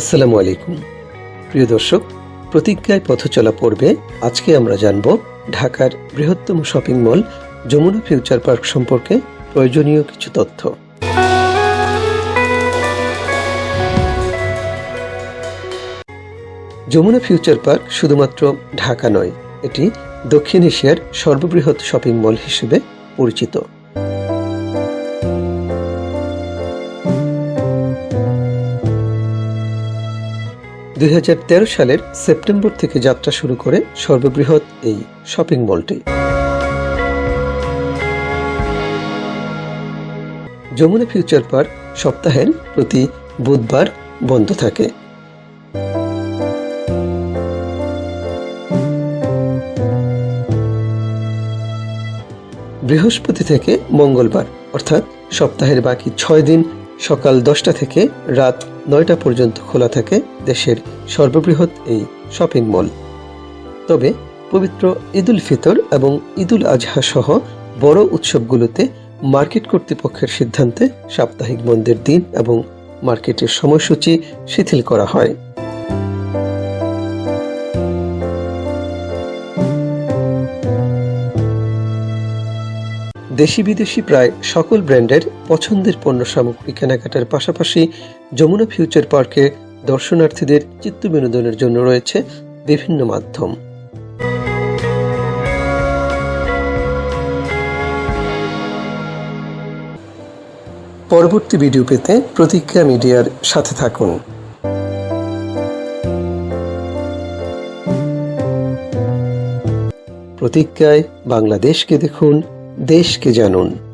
আসসালামু আলাইকুম। প্রিয় দর্শক, প্রতিজ্ঞায় পথ চলা পড়বে আজকে আমরা জানব ঢাকার বৃহত্তম shopping mall Jamuna future park সম্পর্কে প্রয়োজনীয় কিছু তথ্য। যমুনা ফিউচার পার্ক শুধুমাত্র ঢাকা নয়, এটি দক্ষিণ এশিয়ার সর্ববৃহৎ শপিং মল হিসেবে পরিচিত। দুই সালের সেপ্টেম্বর থেকে যাত্রা শুরু করে সর্ববৃহৎ এই শপিং মলটি। যমুনা ফিউচার পার্ক সপ্তাহের প্রতি বুধবার বন্ধ থাকে। বৃহস্পতি থেকে মঙ্গলবার, অর্থাৎ সপ্তাহের বাকি ছয় দিন সকাল দশটা থেকে রাত নয়টা পর্যন্ত খোলা থাকে দেশের সর্ববৃহৎ এই শপিং মল। তবে পবিত্র ঈদুল ফিতর এবং ঈদুল আজহা সহ বড় উৎসবগুলোতে মার্কেট কর্তৃপক্ষের সিদ্ধান্তে সাপ্তাহিক বন্ধের দিন এবং মার্কেটের সময়সূচি শিথিল করা হয়। দেশি বিদেশি প্রায় সকল ব্র্যান্ডের পছন্দের পণ্য সামগ্রী কেনাকাটার পাশাপাশি যমুনা ফিউচার পার্কে দর্শনার্থীদের চিত্ত বিনোদনের জন্য রয়েছে বিভিন্ন মাধ্যম। পরবর্তী ভিডিও পেতে প্রতিজ্ঞা মিডিয়ার সাথে থাকুন। প্রতিজ্ঞায় বাংলাদেশকে দেখুন। দেশকে জানুন।